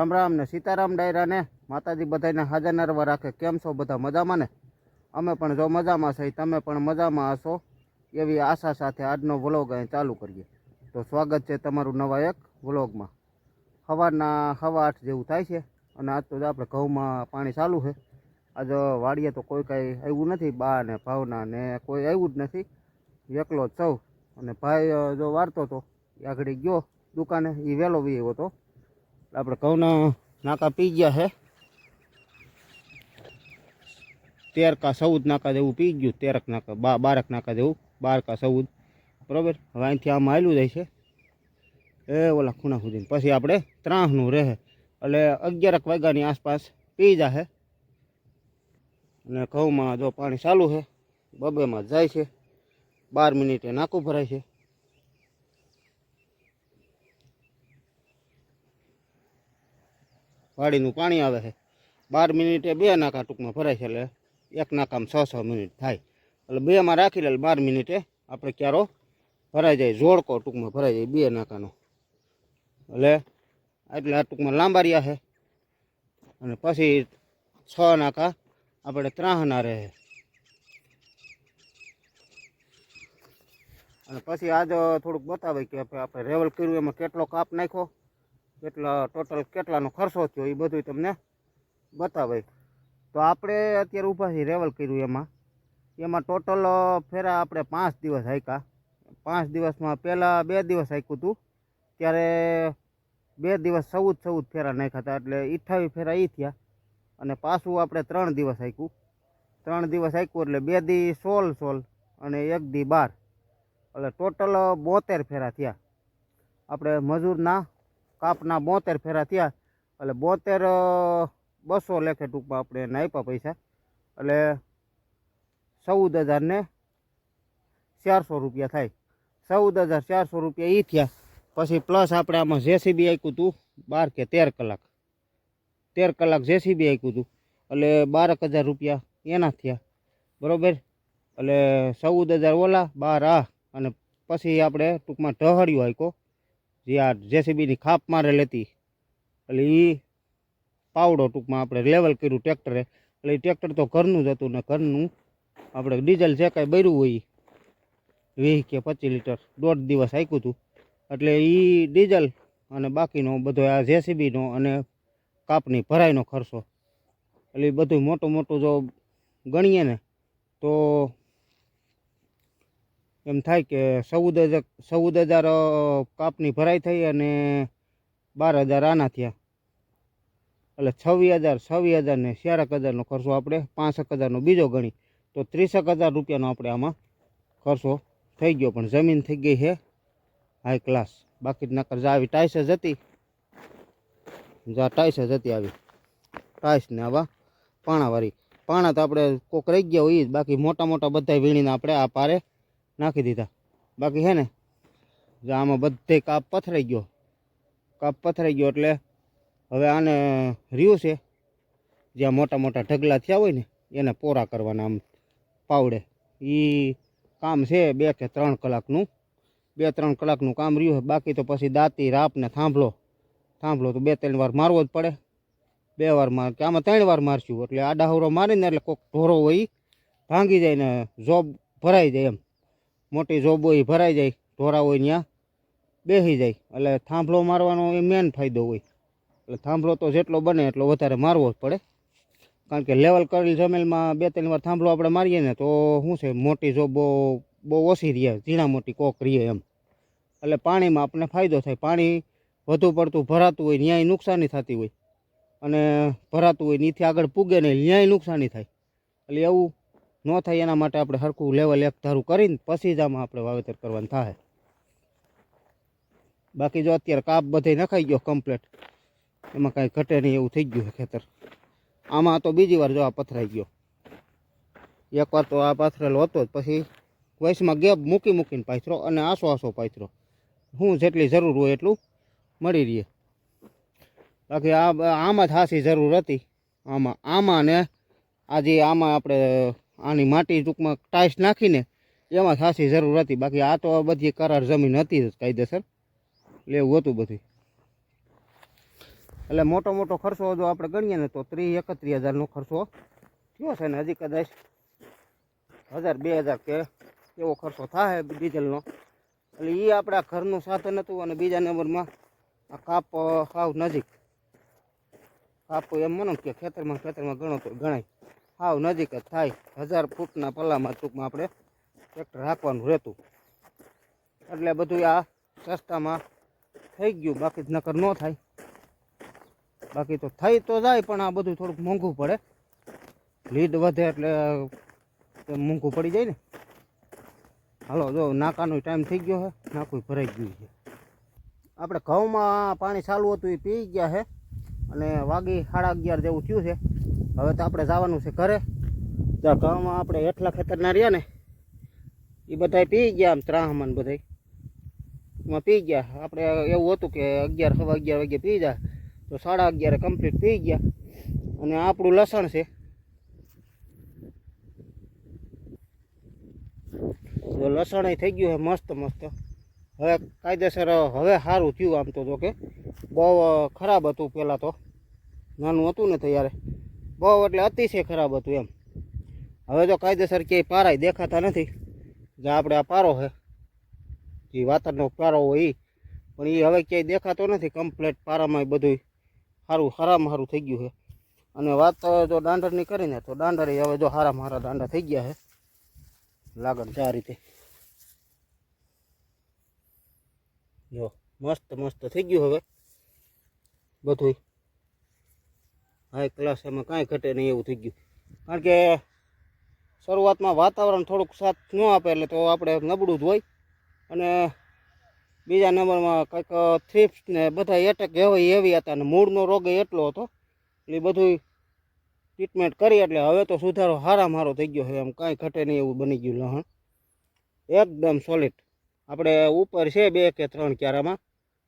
રામ રામ ને સીતારામ ડાયરાને માતાજી બધાને હાજર નરવા રાખે. કેમ છો બધા મજામાં ને? અમે પણ જો મજામાં છે. તમે પણ મજામાં હશો? એવી આશા સાથે આજનો વ્લોગ અહીં ચાલુ કરીએ. તો સ્વાગત છે તમારું નવા એક વ્લોગમાં. સવારના હવા આઠ જેવું થાય છે અને આજ તો જ આપણે ઘઉંમાં પાણી ચાલુ છે. આજે વાડીએ તો કોઈ કાંઈ આવ્યું નથી. બા ને, ભાવના ને કોઈ આવ્યું જ નથી. એકલો જ સૌ અને ભાઈ જો વારતો હતો આગળ ગયો દુકાને. એ વહેલો વી આવ્યો હતો આપણે ઘઉંના નાકા પી ગયા છે તેર કા ચૌદ નાકા જેવું પી ગયું, તેરક નાકા, બા, બારક નાકા જેવું બાર કા ચૌદ. બરાબર? હવે અહીંથી આમાં આવેલું જાય છે. એ ઓલા ખૂણા સુધી પછી આપણે ત્રાસનું રહે. એટલે અગિયારક વાગ્યાની આસપાસ પી જાહે અને ઘઉંમાં જો પાણી ચાલુ છે બબેમાં જાય છે. બાર મિનિટે નાકું ભરાય છે. વાડીનું પાણી આવે છે. બાર મિનિટે બે નાકા ટૂંકમાં ભરાય છે એટલે એક નાકામાં છ છ મિનિટ થાય. એટલે બેમાં રાખી લે બાર મિનિટે આપણે ક્યારો ભરાઈ જાય, જોડકો ટૂંકમાં ભરાઈ જાય બે નાકાનો. એટલે એટલે આ ટૂંકમાં લાંબારિયા છે. અને પછી છ નાકા આપણે ત્રાહના રહે અને પછી આજ થોડુંક બતાવે કે આપણે રેવલ કર્યું, એમાં કેટલો કાપ નાખ્યો? કેટલા ટોટલ કેટલાનો ખર્ચો થયો એ બધું તમને બતાવે તો આપણે અત્યારે ઊભા છીએ રેવલ કર્યું એમાં. એમાં ટોટલ ફેરા આપણે પાંચ દિવસ હાંક્યા પાંચ દિવસમાં પહેલાં બે દિવસ હાંક્યું હતું ત્યારે બે દિવસ ચૌદ ચૌદ ફેરા નાખ્યા હતા. એટલે અઠ્ઠાવીસ ફેરા એ થયા. અને પાછું આપણે ત્રણ દિવસ હાંક્યું ત્રણ દિવસ હાંક્યું એટલે બે દી સોળ સોળ અને એક દી બાર. એટલે ટોટલ બોતેર ફેરા થયા. આપણે મજૂરના કાપના બોતેર ફેરા થયા. એટલે બોતેર બસો લેખે ટૂંકમાં આપણે એને આપ્યા પૈસા. એટલે ચૌદ હજાર ને ચારસો રૂપિયા થાય. ચૌદ હજાર ચારસો રૂપિયા એ થયા. પછી પ્લસ આપણે આમાં જેસીબી આપ્યું હતું બાર કે તેર કલાક. તેર કલાક જેસીબી આપ્યું હતું એટલે બારક હજાર રૂપિયા એના થયા. બરાબર? એટલે ચૌદ હજાર ઓલા, બાર આ. અને પછી આપણે ટૂંકમાં ઢહળ્યું આપ્યો. જે આ જેસીબીની ખાપ મારે લેતી. એટલે એ પાવડો ટૂંકમાં આપણે લેવલ કર્યું ટ્રેક્ટરે. એટલે એ ટ્રેક્ટર તો ઘરનું જ હતું ને ઘરનું. આપણે ડીઝલ જે કાંઈ બર્યું હોય વીસ કે પચીસ લીટર દોઢ દિવસ આપ્યું હતું. એટલે એ ડીઝલ અને બાકીનો બધો આ જેસીબીનો અને કાપની ભરાઈનો ખર્ચો. એટલે બધું મોટું મોટું જો ગણીએ ને, તો એમ થાય કે ચૌદ હજાર ચૌદ હજાર કાપની ભરાઈ થઈ અને બાર હજાર આના થયા. એટલે છવ્વીસ હજાર છવ્વીસ હજાર ને ચારક હજારનો ખર્ચો આપણે, પાંસઠ હજારનો બીજો ગણી, તો ત્રીસેક હજાર રૂપિયાનો આપણે આમાં ખર્ચો થઈ ગયો. પણ જમીન થઈ ગઈ છે હાઈ ક્લાસ બાકી નકર આવી ટાઈસ જ હતી, જા ટાઈસ જ હતી આવી, ટાઈસ ને આવા પાણાવાળી. પાણા તો આપણે કોક રહી ગયા હોય બાકી મોટા મોટા બધા વીણીને આપણે આ પારે નાખી દીધા. બાકી છે ને, જો આમાં બધે કાપ પથરાઈ ગયો. કાપ પથરાઈ ગયો એટલે હવે આને રહ્યું છે. જ્યાં મોટા મોટા ઢગલા થયા હોય ને, એને પોરા કરવાના આમ પાવડે. એ કામ છે બે કે ત્રણ કલાકનું. બે ત્રણ કલાકનું કામ રહ્યું છે. બાકી તો પછી દાંતી રાપને થાંભલો. થાંભલો તો બે ત્રણ વાર મારવો જ પડે. બે વાર માર, કે આમાં ત્રણ વાર મારશું. એટલે આડાહવરો મારીને એટલે કોઈક ઢોરો હોય ભાંગી જાય ને, જોબ ભરાઈ જાય એમ. મોટી જોબ હોય ભરાઈ જાય, ઢોરા હોય ત્યાં બેસી જાય. એટલે થાંભલો મારવાનો એ મેન ફાયદો હોય. એટલે થાંભલો તો જેટલો બને એટલો વધારે મારવો જ પડે. કારણ કે લેવલ કરેલ જમેલમાં બે ત્રણ વાર થાંભલો આપણે મારીએ ને તો શું છે, મોટી જોબ બહુ ઓછી રહે, ઝીણા મોટી કોક રહે એમ. એટલે પાણીમાં આપણને ફાયદો થાય. પાણી વધુ પડતું ભરાતું હોય ત્યાંય નુકસાની થતી હોય. અને ભરાતું હોય નીથી આગળ પૂગે ને ત્યાંય નુકસાની થાય. એટલે એવું ન થાય એના માટે આપણે સરખું લેવલ એક ધારું કરીને પછી જ આમાં આપણે વાવેતર કરવાનું થાય. બાકી જો અત્યારે કાપ બધે નખાઈ ગયો કમ્પ્લેટ એમાં કાંઈ ઘટે નહીં એવું થઈ ગયું ખેતર. આમાં તો બીજી વાર જો આ પથરાઈ ગયો. એકવાર તો આ પથરેલો હતો જ, પછી વયસમાં ગેપ મૂકી મૂકીને પાથરો અને આસો આસો પાથરો. હું જેટલી જરૂર હોય એટલું મળી રહે. બાકી આ આમાં જ હાસી જરૂર હતી. આમાં આમાં ને આજે આમાં આપણે આની માટી ટૂંકમાં ટાઈસ નાખીને એમાં હાસી જરૂર હતી. બાકી આ તો બધી કરાર જમીન હતી જ કાયદેસર. એવું હતું બધું એટલે મોટો મોટો ખર્ચો જો આપણે ગણીએ ને તો ત્રીસ એકત્રીસ હજારનો ખર્ચો થયો છે ને હજી કદાચ હજાર બે હજાર કે એવો ખર્ચો થાય ડીઝલનો. એટલે એ આપણા ઘરનું સાધન હતું અને બીજા નંબરમાં આ કાપ સાવ નજીક. કાપ એમ મને કે ખેતરમાં ખેતરમાં ગણો તો ગણાય. સાવ નજીક જ થાય. હજાર ફૂટના પલ્લામાં ટૂંકમાં આપણે ટ્રેક્ટર રાખવાનું રહેતું. એટલે બધું આ સસ્તામાં થઈ ગયું. બાકી નકર ન થાય. બાકી તો થઈ તો જાય, પણ આ બધું થોડુંક મોંઘું પડે. લીડ વધે એટલે મોંઘું પડી જાય ને. હાલો, જો નાકાનો ટાઈમ થઈ ગયો છે નાકું ભરાઈ ગયું છે. આપણે ઘઉંમાં પાણી ચાલુ હતું, એ પી ગયા છે અને વાગી સાડા અગિયાર જેવું થયું છે. હવે તો આપણે જવાનું છે ઘરે. ત્યાં ઘઉંમાં આપણે એટલા ખેતરના રહ્યા ને એ બધા પી ગયા આમ ત્રાહમાન બધા એમાં પી ગયા. આપણે એવું હતું કે અગિયાર, સવા અગિયાર વાગે પી જાય તો સાડા અગિયારે કમ્પ્લીટ પી ગયા. અને આપણું લસણ છે. તો લસણ થઈ ગયું છે મસ્ત મસ્ત. હવે કાયદેસર હવે સારું થયું આમ તો જો કે. બહુ ખરાબ હતું પહેલાં તો. નાનું હતું ને ત્યારે બહુ એટલે અતિશય ખરાબ હતું એમ. હવે તો કાયદેસર ક્યાંય પારાય દેખાતા નથી. જે આપણે આ પારો છે, જે વાતરનો પારો હોય એ પણ એ હવે ક્યાંય દેખાતો નથી. કમ્પ્લેટ પારામાં બધું સારું હારામાં સારું થઈ ગયું છે. અને વાત જો દાંડરની કરીને, તો દાંડર હવે જો સારામાં સારા દાંડા થઈ ગયા છે. લાગણ આ રીતે. જો, મસ્ત મસ્ત થઈ ગયું હવે બધું હાઈ ક્લાસ એમાં કાંઈ ઘટે નહીં એવું થઈ ગયું. કારણ કે શરૂઆતમાં વાતાવરણ થોડુંક સાથ ન આપે એટલે તો આપણે નબળું જ હોય. અને બીજા નંબરમાં કંઈક થ્રીપ્સ ને બધા એટેક એવા એવી હતા અને મૂળનો રોગ એટલો હતો. એટલે બધું ટ્રીટમેન્ટ કરી એટલે હવે તો સુધારો હારા હારો થઈ ગયો છે. એમ કાંઈ ઘટે નહીં એવું બની ગયું લહણ. એકદમ સોલિડ આપણે ઉપર છે બે કે ત્રણ ક્યારામાં.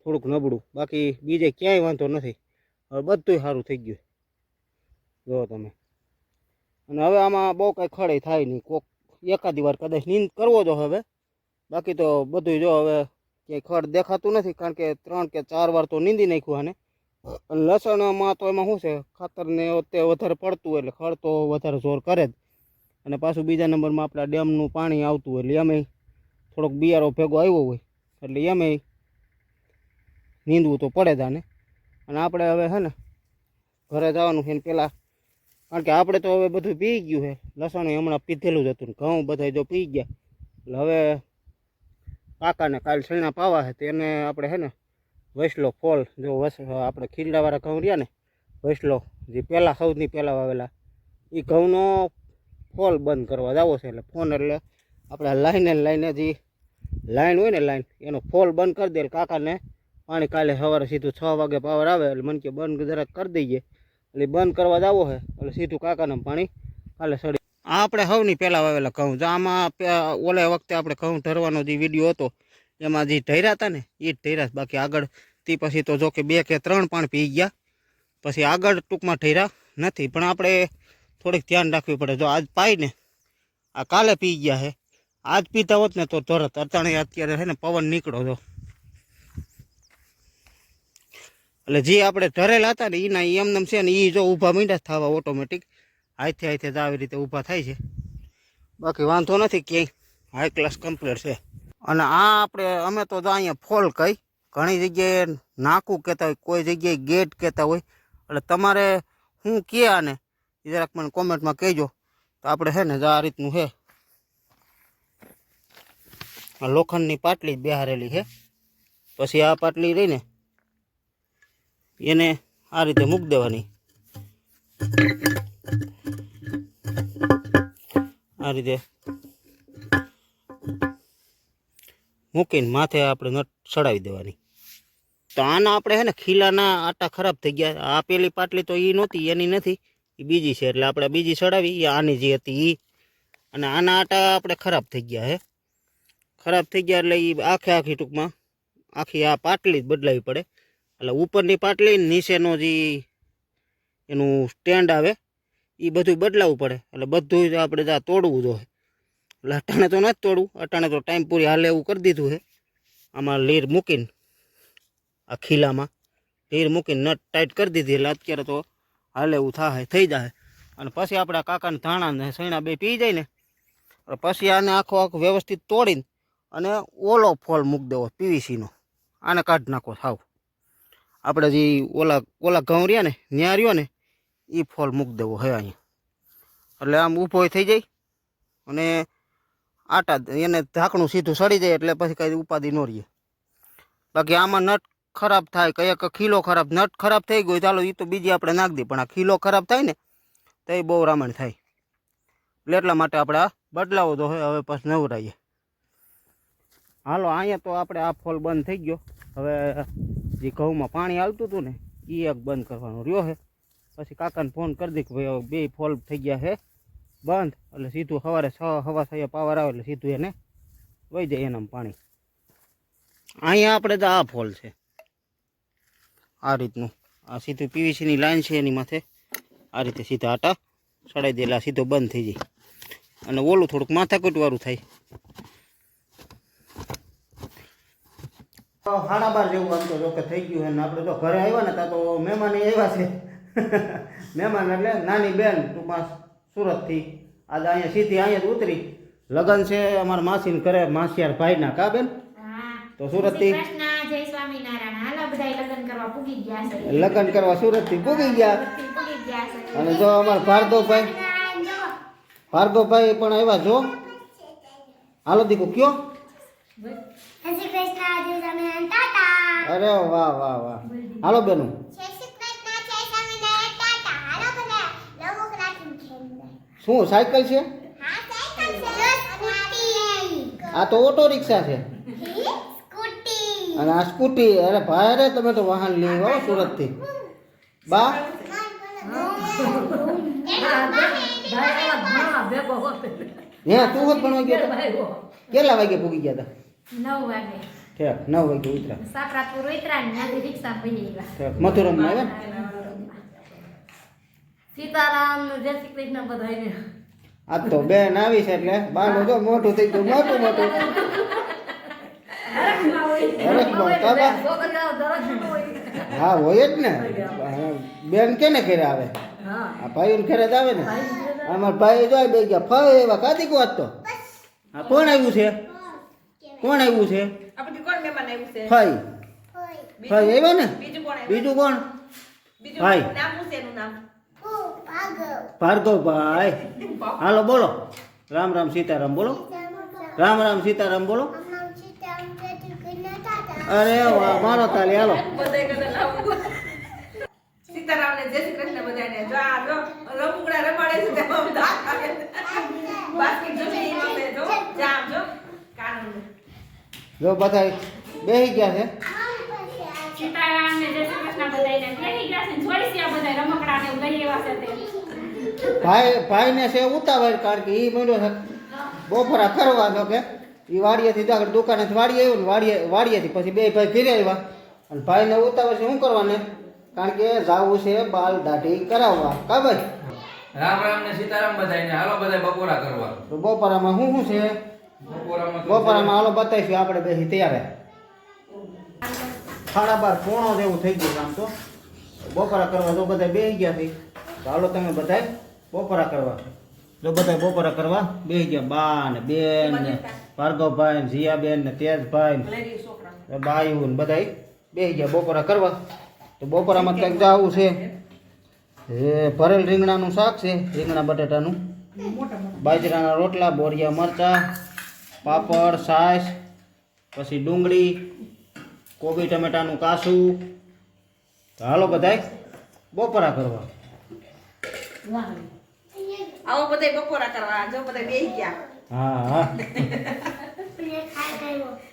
થોડુંક નબળું. બાકી બીજે ક્યાંય વાંધો નથી. હવે બધુંય સારું થઈ ગયું. જો તમે. અને હવે આમાં બહુ કાંઈ ખડે થાય નહીં. કોક એકાદી વાર કદાચ નીંદ કરવો જો હવે. બાકી તો બધું જો હવે ક્યાંય ખડ દેખાતું નથી, કારણ કે ત્રણ કે ચાર વાર તો નીંદી નાખ્યું આને. અને લસણમાં તો એમાં શું છે, ખાતરને તે વધારે પડતું એટલે ખડ તો વધારે જોર કરે જ. અને પાછું બીજા નંબરમાં આપણા ડેમનું પાણી આવતું એટલે એમાંય થોડોક બિયારો ભેગો આવ્યો હોય એટલે એમાંય નીંદવું તો પડે જ આને. અને આપણે હવે છે ને, ઘરે જવાનું છે ને પહેલાં કારણ કે આપણે તો હવે બધું પી ગયું છે. લસણ હમણાં પીધેલું જ હતું ઘઉં બધા જો પી ગયા. એટલે હવે કાકાને કાલ સૈણા પાવા છે તેને આપણે છે ને વૈસલો ફોલ જો વસ, આપણે ખીરડાવાળા ઘઉં રહ્યા ને વૈસલો જે પહેલાં સૌથી પહેલાં વાવેલા એ ઘઉંનો ફોલ બંધ કરવા જાવો છે. એટલે ફોન એટલે આપણે લાઈને લાઈને જે લાઈન હોય ને લાઈન, એનો ફોલ બંધ કરી દે કાકાને પાણી કાલે સવારે સીધું છ વાગે પાવર આવે એટલે મન કે બંધ જરાક કરી દઈએ. એટલે બંધ કરવા જાવો છે એટલે સીધું કાકાને પાણી કાલે સડી. આ આપણે સૌની પહેલાં વાવેલા ઘઉં. જો આમાં ઓલા વખતે આપણે ઘઉં ધરવાનો જે વીડિયો હતો, એમાં જે ઢર્યા હતા ને એ જ ઢર્યા બાકી આગળ તે પછી તો જો કે બે કે ત્રણ પણ પી ગયા. પછી આગળ ટૂંકમાં ઢર્યા નથી. પણ આપણે થોડીક ધ્યાન રાખવી પડે. જો આજ પાઈને આ કાલે પી ગયા હે. આજ પીતા હોત ને તો તરત અટાણે અત્યારે છે ને પવન નીકળો છો એટલે જે આપણે ધરેલા હતા ને એના એમનેમ છે ને એ જો ઊભા મીંડા થવા ઓટોમેટિક હાથે જ આવી રીતે ઊભા થાય છે. બાકી વાંધો નથી ક્યાંય. હાઈ ક્લાસ કમ્પ્લીટ છે. અને આ આપણે, અમે તો અહીંયા ફોલ કહી ઘણી જગ્યાએ નાકું કહેતા હોય, કોઈ જગ્યાએ ગેટ કહેતા હોય. એટલે તમારે હું કે આને જરાક મને કોમેન્ટમાં કહેજો. તો આપણે છે ને આ રીતનું છે લોખંડની પાટલી બેહારેલી છે પછી આ પાટલી રહીને એને આ રીતે મૂકી દેવાની. આ રીતે મૂકીને માથે આપણે નટ ચડાવી દેવાની. તો આના આપણે છે ને ખીલાના આટા ખરાબ થઈ ગયા. આ પેલી પાટલી તો એ નહોતી, એની નથી. એ બીજી છે, એટલે આપણે બીજી ચડાવી. એ આની જે હતી એ અને આના આટા આપણે ખરાબ થઈ ગયા હે. ખરાબ થઈ ગયા એટલે એ આખે આખી ટૂંકમાં આખી આ પાટલી જ બદલાવી પડે. એટલે ઉપરની પાટલી નીચેનો જે એનું સ્ટેન્ડ આવે એ બધું બદલાવવું પડે. એટલે બધું જ આપણે જા તોડવું જોઈએ એટલે અટાણે તો નથી તોડવું, અટાણે તો ટાઈમ પૂરી હાલે એવું કરી દીધું છે. આમાં લીર મૂકીને, આ ખીલામાં લીર મૂકીને નટ ટાઈટ કરી દીધી. એટલે અત્યારે તો હાલે એવું થાય, થઈ જાય. અને પછી આપણા કાકાને ધાણા ને સૈણા બે પી જાય ને પછી આને આખો આખો વ્યવસ્થિત તોડીને અને ઓલો ફોલ મૂકી દેવો, પીવીસીનો. આને કાઢી નાખો સાવ આપણે જે ઓલા ઓલા ઘઉં રહ્યા ને, ન્યા રહ્યો ને એ ફોલ મૂકી દેવો હે અહીંયા. એટલે આમ ઊભો થઈ જાય અને આટા એને ઢાંકણું સીધું સડી જાય એટલે પછી કંઈ ઉપાધિ ન રહીએ બાકી આમાં નટ ખરાબ થાય કયા ખીલો ખરાબ, નટ ખરાબ થઈ ગયો ચાલો એ તો બીજી આપણે નાખી દઈએ, પણ આ ખીલો ખરાબ થાય ને, તો એ બહુ રામણ થાય. એટલે એટલા માટે આપણે આ બદલાવો તો હવે પછી નવરાઈએ. હાલો, અહીંયા તો આપણે આ ફોલ બંધ થઈ ગયો. હવે જે ઘઉંમાં પાણી આવતું હતું ને એ એક બંધ કરવાનો રહ્યો છે પછી કાકાને ફોન કરી દે કે ભાઈ બે ફોલ થઈ ગયા છે બંધ. એટલે સીધું સવારે છ, હવા થયા પાવર આવે એટલે સીધું એને વહી જાય એનામાં પાણી. અહીંયા આપણે તો આ ફોલ છે. આ રીતનું. આ સીધું પીવીસીની લાઈન છે એની માથે. આ રીતે સીધા આટા સડાઈ દે એટલે સીધો બંધ થઈ જાય. અને ઓલું થોડુંક માથાકૂટવાળું થાય. સાડા બાર જેવું આમ તો જો કે થઈ ગયું ને આપણે તો ઘરે આવ્યા ને ત્યાં તો મહેમાન આવ્યા છે. મહેમાન એટલે નાની બેન ટૂંકમાં સુરતથી. આજે અહીંયા સીધી અહીંયા જ ઉતરી. લગ્ન છે અમારા માસીને ઘરે માસિયાર ભાઈના કા બેન? તો. હાલો બધાય લગ્ન કરવા સુરતથી પૂગી ગયા. અને જો અમારા ભાર્ગવભાઈ ભાર્ગવભાઈ પણ આવ્યા જો. હાલો દીકુ કયો? અરે વાહ વાહ વાહ હાલો બેનું. શું સાયકલ છે હા, સાયકલ છે. સ્કૂટી. આ તો ઓટો રિક્ષા છે અને આ સ્કૂટી અરે ભાઈ અરે તમે તો વાહન લઈ હો સુરતથી બા હે તું હોત ભણવા ગયો? કેટલા વાગે પૂગી ગયા હતા નવ વાગે. ઠેક નવ વાગે ઉતરા. સાકરાપુર ઉતરા ને ત્યાંથી રિક્ષા પડી ગયા. ઠેક મથુરમમાં આવ્યા સીતારામ જય શ્રી કૃષ્ણ બધાને આજ તો બેન આવી છે એટલે બાનું જો મોટું થઈ ગયું મોટું મોટું. હા હોય જ ને. બેન કેને ઘેરે આવે? આ ભાઈ ઘેરે જ આવે ને? અમાર ભાઈ જાય બે ગયા. ફાવે એવા. કાદી વાત તો આ કોણ આવ્યું છે? કોણ આવ્યું છે? આપણે કોણ મહેમાન આવ્યું છે? ફાઈ. ફાઈ. આવ્યો ને? બીજું કોણ બીજું કોણ? ભાઈ. નામ શું છે એનું નામ? ભાર્ગવભાઈ. હાલો બોલો. રામ રામ સીતારામ બોલો. રામ રામ સીતારામ બોલો. અરે વાહ મારો તાલી હાલો. બધાય સીતારામ ને જય શ્રી કૃષ્ણ બધાને જો આ રમકડા રમાડે છે તેમાં દાંત આવે બાસ્કેટ જો છે એમાં બે જો જામ જો કાનૂન જો બધા બેસી ગયા છે સીતારામ ને જય શ્રી કૃષ્ણ બધાયને બેહી ગયા છે ને જોઈ છે આ બધા રમકડા ને એવું બેસી ગયા છે. ભાઈ ભાઈને છે ઉતાવળ કારણ કે એ મળ્યો છે બપોરા કરવા તો કે એ વાડીએથી તો આગળ દુકાને વાડીએ આવ્યું ને વાડીએ વાડીએથી પછી બે ભાઈ ફીરે આવ્યા. અને ભાઈને ઉતાવળ છે શું કરવાને? કારણ કે જાવું છે બાલ દાઢી કરાવવા. કાબર રામ રામ ને સીતારામ બધાયને. હાલો બધા બપોરા કરવા તો બપોરામાં શું શું છે? બપોરામાં હાલો બતાવીશું, આપણે બેસી તૈયાર સાડા બાર પોણો જેવું થઈ ગયું આમ તો. બપોરા કરવા તો બધા બેસી ગયા તો હાલો તમે બધા બપોરા કરવા. જો બધા બપોરા કરવા બેસી ગયા. બા ને બેન ને ભાર્ગવભાઈ ને જીયાબેન ને તેજભાઈ બાયુ ને બધા બેસી ગયા બપોરા કરવા. તો બપોરામાં કંઈક જવું છે. ભરેલ રીંગણાનું શાક છે, રીંગણા બટાટાનું. બાજરાના રોટલા, બોરિયા મરચા પાપડ છાશ પછી ડુંગળી કોબી ટમેટાનું કાસું. તો હાલો બધાય બપોરા કરવા. આવો બધાય બપોરા કરવા. જો બધાય બેહી ગયા. હા હા.